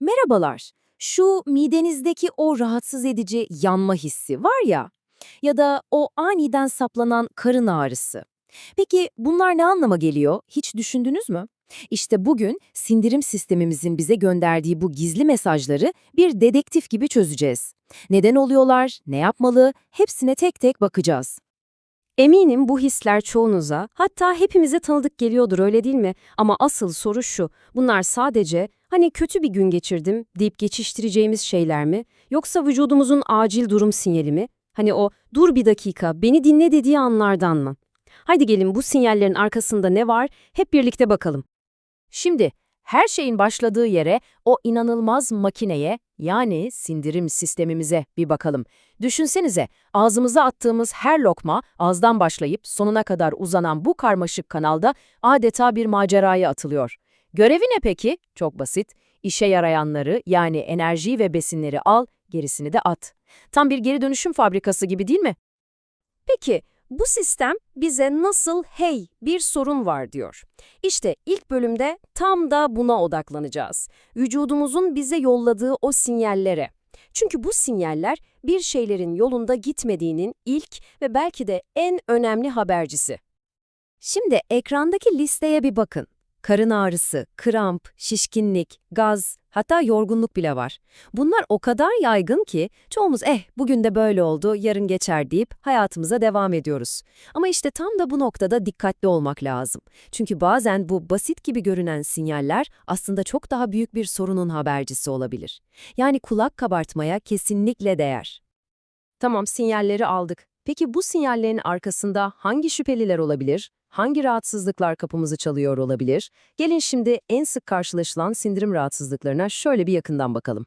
Merhabalar. Şu midenizdeki o rahatsız edici yanma hissi var ya ya da o aniden saplanan karın ağrısı. Peki bunlar ne anlama geliyor? Hiç düşündünüz mü? İşte bugün sindirim sistemimizin bize gönderdiği bu gizli mesajları bir dedektif gibi çözeceğiz. Neden oluyorlar, ne yapmalı, hepsine tek tek bakacağız. Eminim bu hisler çoğunuza, hatta hepimize tanıdık geliyordur öyle değil mi? Ama asıl soru şu, bunlar sadece hani kötü bir gün geçirdim deyip geçiştireceğimiz şeyler mi? Yoksa vücudumuzun acil durum sinyali mi? Hani o dur bir dakika beni dinle dediği anlardan mı? Haydi gelin bu sinyallerin arkasında ne var hep birlikte bakalım. Şimdi her şeyin başladığı yere, o inanılmaz makineye yani sindirim sistemimize bir bakalım. Düşünsenize, ağzımıza attığımız her lokma ağızdan başlayıp sonuna kadar uzanan bu karmaşık kanalda adeta bir maceraya atılıyor. Görevi ne peki? Çok basit. İşe yarayanları yani enerjiyi ve besinleri al, gerisini de at. Tam bir geri dönüşüm fabrikası gibi değil mi? Peki bu sistem bize nasıl hey bir sorun var diyor. İşte ilk bölümde tam da buna odaklanacağız. Vücudumuzun bize yolladığı o sinyallere. Çünkü bu sinyaller bir şeylerin yolunda gitmediğinin ilk ve belki de en önemli habercisi. Şimdi ekrandaki listeye bir bakın. Karın ağrısı, kramp, şişkinlik, gaz, hatta yorgunluk bile var. Bunlar o kadar yaygın ki çoğumuz eh bugün de böyle oldu, yarın geçer deyip hayatımıza devam ediyoruz. Ama işte tam da bu noktada dikkatli olmak lazım. Çünkü bazen bu basit gibi görünen sinyaller aslında çok daha büyük bir sorunun habercisi olabilir. Yani kulak kabartmaya kesinlikle değer. Tamam sinyalleri aldık. Peki bu sinyallerin arkasında hangi şüpheliler olabilir? Hangi rahatsızlıklar kapımızı çalıyor olabilir? Gelin şimdi en sık karşılaşılan sindirim rahatsızlıklarına şöyle bir yakından bakalım.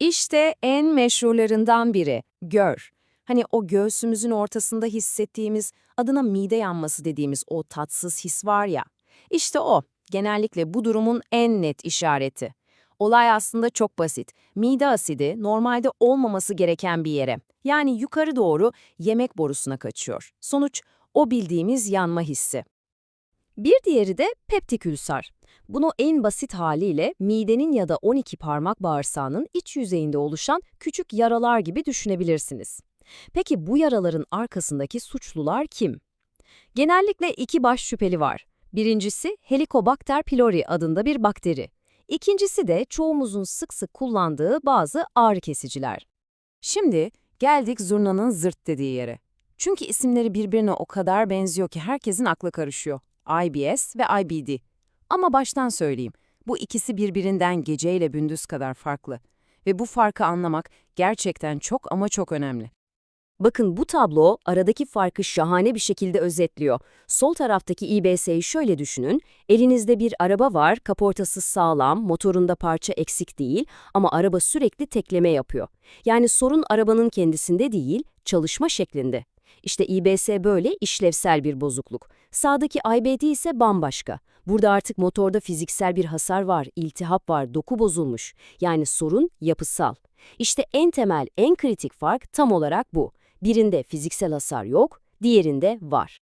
İşte en meşhurlarından biri, gör. Hani o göğsümüzün ortasında hissettiğimiz, adına mide yanması dediğimiz o tatsız his var ya. İşte o, genellikle bu durumun en net işareti. Olay aslında çok basit. Mide asidi normalde olmaması gereken bir yere, yani yukarı doğru yemek borusuna kaçıyor. Sonuç, o bildiğimiz yanma hissi. Bir diğeri de peptik ülser. Bunu en basit haliyle midenin ya da 12 parmak bağırsağının iç yüzeyinde oluşan küçük yaralar gibi düşünebilirsiniz. Peki bu yaraların arkasındaki suçlular kim? Genellikle iki baş şüpheli var. Birincisi Helicobacter pylori adında bir bakteri. İkincisi de çoğumuzun sık sık kullandığı bazı ağrı kesiciler. Şimdi geldik zurnanın zırt dediği yere. Çünkü isimleri birbirine o kadar benziyor ki herkesin aklı karışıyor. IBS ve IBD. Ama baştan söyleyeyim, bu ikisi birbirinden geceyle gündüz kadar farklı. Ve bu farkı anlamak gerçekten çok ama çok önemli. Bakın bu tablo aradaki farkı şahane bir şekilde özetliyor. Sol taraftaki İBS'yi şöyle düşünün. Elinizde bir araba var, kaportası sağlam, motorunda parça eksik değil ama araba sürekli tekleme yapıyor. Yani sorun arabanın kendisinde değil, çalışma şeklinde. İşte İBS böyle işlevsel bir bozukluk. Sağdaki IBD ise bambaşka. Burada artık motorda fiziksel bir hasar var, iltihap var, doku bozulmuş. Yani sorun yapısal. İşte en temel, en kritik fark tam olarak bu. Birinde fiziksel hasar yok, diğerinde var.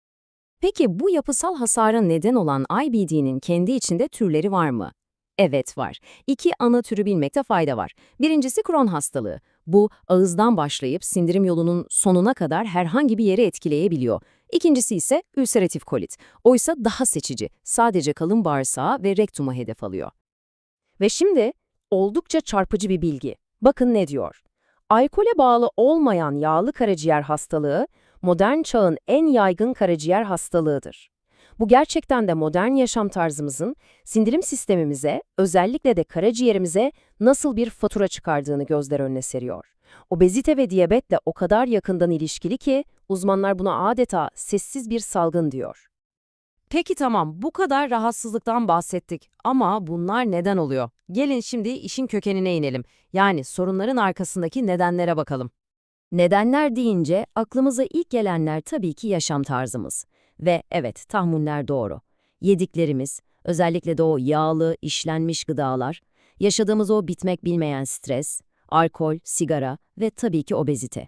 Peki bu yapısal hasara neden olan IBD'nin kendi içinde türleri var mı? Evet var. İki ana türü bilmekte fayda var. Birincisi Crohn hastalığı. Bu ağızdan başlayıp sindirim yolunun sonuna kadar herhangi bir yere etkileyebiliyor. İkincisi ise ülseratif kolit. Oysa daha seçici, sadece kalın bağırsağı ve rektuma hedef alıyor. Ve şimdi oldukça çarpıcı bir bilgi. Bakın ne diyor. Alkole bağlı olmayan yağlı karaciğer hastalığı, modern çağın en yaygın karaciğer hastalığıdır. Bu gerçekten de modern yaşam tarzımızın sindirim sistemimize, özellikle de karaciğerimize nasıl bir fatura çıkardığını gözler önüne seriyor. Obezite ve diyabetle o kadar yakından ilişkili ki uzmanlar buna adeta sessiz bir salgın diyor. Peki tamam, bu kadar rahatsızlıktan bahsettik ama bunlar neden oluyor? Gelin şimdi işin kökenine inelim. Yani sorunların arkasındaki nedenlere bakalım. Nedenler deyince aklımıza ilk gelenler tabii ki yaşam tarzımız. Ve evet, tahminler doğru. Yediklerimiz, özellikle de o yağlı, işlenmiş gıdalar, yaşadığımız o bitmek bilmeyen stres, alkol, sigara ve tabii ki obezite.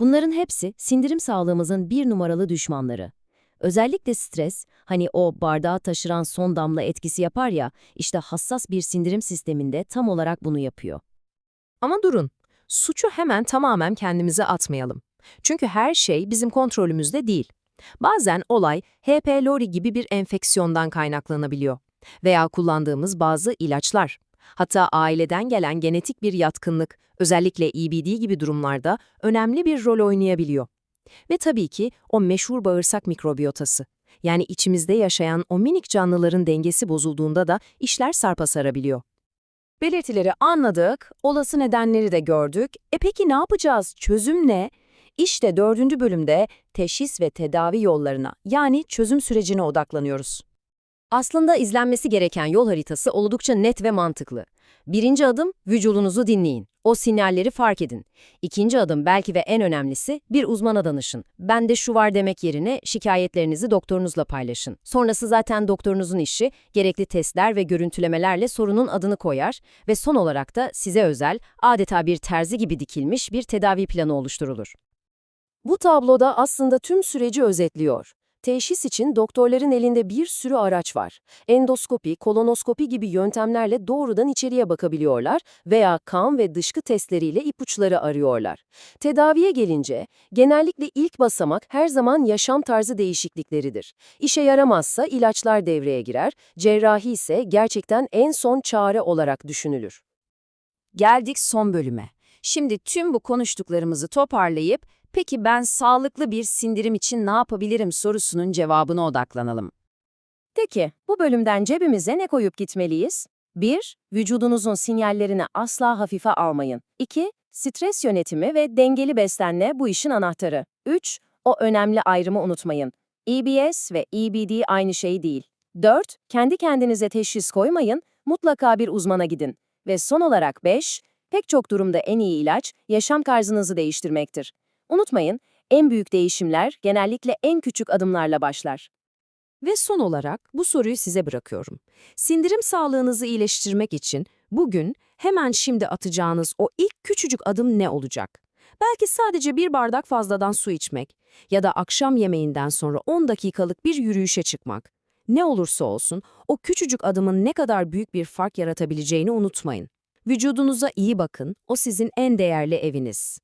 Bunların hepsi sindirim sağlığımızın bir numaralı düşmanları. Özellikle stres, hani o bardağı taşıran son damla etkisi yapar ya, işte hassas bir sindirim sisteminde tam olarak bunu yapıyor. Ama durun, suçu hemen tamamen kendimize atmayalım. Çünkü her şey bizim kontrolümüzde değil. Bazen olay H. pylori gibi bir enfeksiyondan kaynaklanabiliyor veya kullandığımız bazı ilaçlar. Hatta aileden gelen genetik bir yatkınlık, özellikle EBD gibi durumlarda önemli bir rol oynayabiliyor. Ve tabii ki o meşhur bağırsak mikrobiyotası. Yani içimizde yaşayan o minik canlıların dengesi bozulduğunda da işler sarpa sarabiliyor. Belirtileri anladık, olası nedenleri de gördük. E peki ne yapacağız? Çözüm ne? İşte dördüncü bölümde teşhis ve tedavi yollarına yani çözüm sürecine odaklanıyoruz. Aslında izlenmesi gereken yol haritası oldukça net ve mantıklı. Birinci adım, vücudunuzu dinleyin. O sinyalleri fark edin. İkinci adım belki ve en önemlisi bir uzmana danışın. Bende şu var demek yerine şikayetlerinizi doktorunuzla paylaşın. Sonrası zaten doktorunuzun işi, gerekli testler ve görüntülemelerle sorunun adını koyar ve son olarak da size özel, adeta bir terzi gibi dikilmiş bir tedavi planı oluşturulur. Bu tabloda aslında tüm süreci özetliyor. Teşhis için doktorların elinde bir sürü araç var. Endoskopi, kolonoskopi gibi yöntemlerle doğrudan içeriye bakabiliyorlar veya kan ve dışkı testleriyle ipuçları arıyorlar. Tedaviye gelince, genellikle ilk basamak her zaman yaşam tarzı değişiklikleridir. İşe yaramazsa ilaçlar devreye girer, cerrahi ise gerçekten en son çare olarak düşünülür. Geldik son bölüme. Şimdi tüm bu konuştuklarımızı toparlayıp, peki ben sağlıklı bir sindirim için ne yapabilirim sorusunun cevabına odaklanalım. Peki, bu bölümden cebimize ne koyup gitmeliyiz? 1. Vücudunuzun sinyallerini asla hafife almayın. 2. Stres yönetimi ve dengeli beslenme bu işin anahtarı. 3. O önemli ayrımı unutmayın. EBS ve EBD aynı şey değil. 4. Kendi kendinize teşhis koymayın, mutlaka bir uzmana gidin. Ve son olarak 5. Pek çok durumda en iyi ilaç, yaşam tarzınızı değiştirmektir. Unutmayın, en büyük değişimler genellikle en küçük adımlarla başlar. Ve son olarak bu soruyu size bırakıyorum. Sindirim sağlığınızı iyileştirmek için bugün hemen şimdi atacağınız o ilk küçücük adım ne olacak? Belki sadece bir bardak fazladan su içmek ya da akşam yemeğinden sonra 10 dakikalık bir yürüyüşe çıkmak. Ne olursa olsun o küçücük adımın ne kadar büyük bir fark yaratabileceğini unutmayın. Vücudunuza iyi bakın, o sizin en değerli eviniz.